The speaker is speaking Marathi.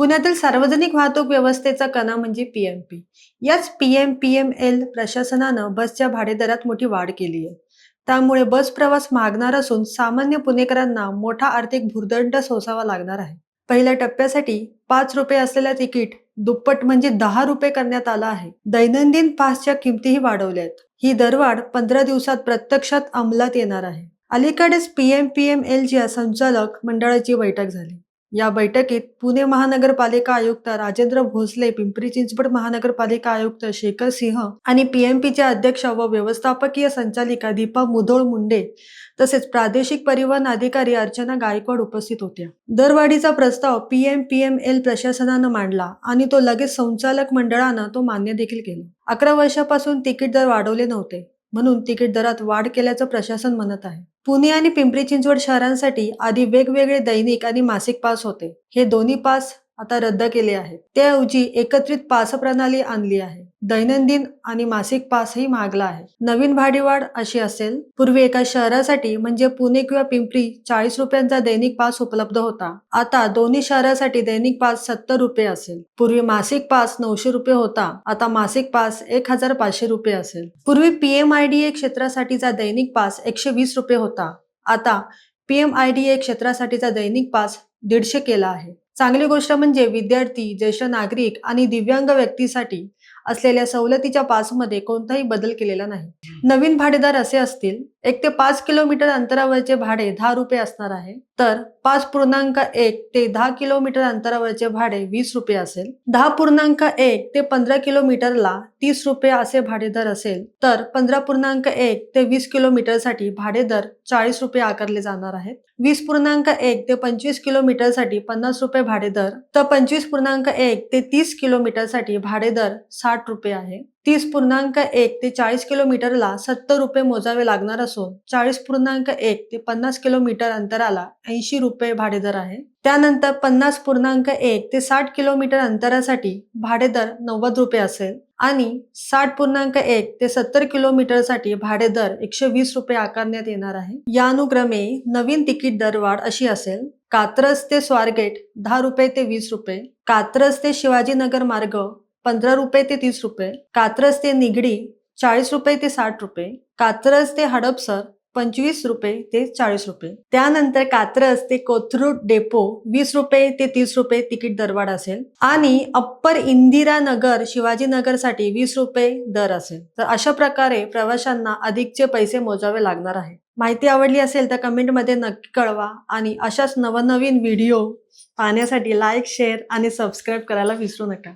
पुण्यातील सार्वजनिक वाहतूक व्यवस्थेचा कणा म्हणजे पीएमपी याच पीएम एल प्रशासनानं बसच्या भाडेदरात मोठी वाढ केली आहे. त्यामुळे बस प्रवास मागणार असून सामान्य पुणेकरांना मोठा आर्थिक भुर्दंड सोसावा लागणार आहे. पहिल्या टप्प्यासाठी पाच रुपये असलेल्या तिकीट दुप्पट म्हणजे दहा रुपये करण्यात आलं आहे. दैनंदिन पासच्या किमतीही वाढवल्या आहेत. ही दरवाढ पंधरा दिवसात प्रत्यक्षात अंमलात येणार आहे. अलीकडेच पीएम पीएम एल च्या संचालक मंडळाची बैठक झाली. या बैठकीत पुणे महानगरपालिका आयुक्त राजेंद्र भोसले पिंपरी चिंचवड महानगरपालिका आयुक्त शेखर सिंह आणि पीएमपीचे अध्यक्ष व व्यवस्थापकीय संचालिका दीपा मुधोळ मुंडे तसेच प्रादेशिक परिवहन अधिकारी अर्चना गायकवाड उपस्थित होत्या. दरवाढीचा प्रस्ताव पीएम पीएम एल प्रशासनानं मांडला आणि तो लगेच संचालक मंडळानं तो मान्य देखील केला. अकरा वर्षापासून तिकीट दर वाढवले नव्हते. म्हणून तिकीट दरात वाढ केल्याचं प्रशासन म्हणत आहे. पुणे आणि पिंपरी चिंचवड शहरांसाठी आधी वेगवेगळे दैनिक आणि मासिक पास होते. हे दोन्ही पास आता रद्द केले आहेत. त्याऐवजी एकत्रित पास प्रणाली आणली आहे. दैनंदिन आणि मासिक पासही मागला आहे. नवीन भाडीवाढ अशी असेल पूर्वी एका शहरासाठी म्हणजे पुणे किंवा पिंपरी चाळीस रुपयांचा दैनिक पास उपलब्ध होता. आता दोन्ही शहरासाठी दैनिक पास सत्तर रुपये असेल. पूर्वी मासिक पास नऊशे रुपये होता आता मासिक पास एक हजार पाचशे रुपये असेल. पूर्वी पीएमआयडीए क्षेत्रासाठीचा दैनिक पास एकशे वीस रुपये होता आता पीएमआयडीए क्षेत्रासाठीचा दैनिक पास दीडशे केला आहे. चांगली गोष्ट म्हणजे विद्यार्थी ज्येष्ठ नागरिक आणि दिव्यांग व्यक्तीसाठी असलेल्या सवलतीच्या पासमध्ये कोणताही बदल केलेला नाही. नवीन भाडेदार असे असतील एक ते पाच किलोमीटर अंतरावरचे भाडे दहा रुपये असणार आहे तर पाच पूर्णांक एक ते दहा किलोमीटर अंतरावरचे भाडे वीस रुपये असेल दहा पूर्णांक एक ते पंधरा किलोमीटरला तीस रुपये असे भाडेदर असेल तर पंधरा पूर्णांक एक ते वीस किलोमीटरसाठी भाडेदर चाळीस रुपये आकारले जाणार आहेत. वीस पूर्णांक एक ते पंचवीस किलोमीटरसाठी पन्नास रुपये भाडेदर तर पंचवीस पूर्णांक एक ते तीस किलोमीटरसाठी भाडेदर साठ रुपये आहे. तीस पूर्णांक एक ते चाळीस किलोमीटरला सत्तर रुपये मोजावे लागणार असून चाळीस पूर्णांक एक ते पन्नास किलोमीटर अंतराला ऐंशी रुपये भाडेदर आहे. त्यानंतर पन्नास पूर्णांक एक ते साठ किलोमीटर अंतरासाठी भाडेदर नव्वद रुपये असेल आणि साठ पूर्णांक एक ते सत्तर किलोमीटरसाठी भाडेदर एकशे वीस रुपये आकारण्यात येणार आहे. या अनुक्रमे नवीन तिकीट दरवाढ अशी असेल कात्रज ते स्वारगेट दहा रुपये ते वीस रुपये कात्रज ते शिवाजीनगर मार्ग पंधरा रुपये ते तीस रुपये कात्रज ते निगडी चाळीस रुपये ते साठ रुपये कात्रज ते हडपसर पंचवीस रुपये ते चाळीस रुपये. त्यानंतर कात्रज ते कोथरूड डेपो वीस रुपये ते तीस रुपये तिकीट दरवाढ असेल आणि अप्पर इंदिरानगर शिवाजीनगरसाठी वीस रुपये दर असेल. तर अशा प्रकारे प्रवाशांना अधिकचे पैसे मोजावे लागणार आहे. माहिती आवडली असेल तर कमेंटमध्ये नक्की कळवा आणि अशाच नवनवीन व्हिडिओ पाहण्यासाठी लाईक शेअर आणि सबस्क्राईब करायला विसरू नका.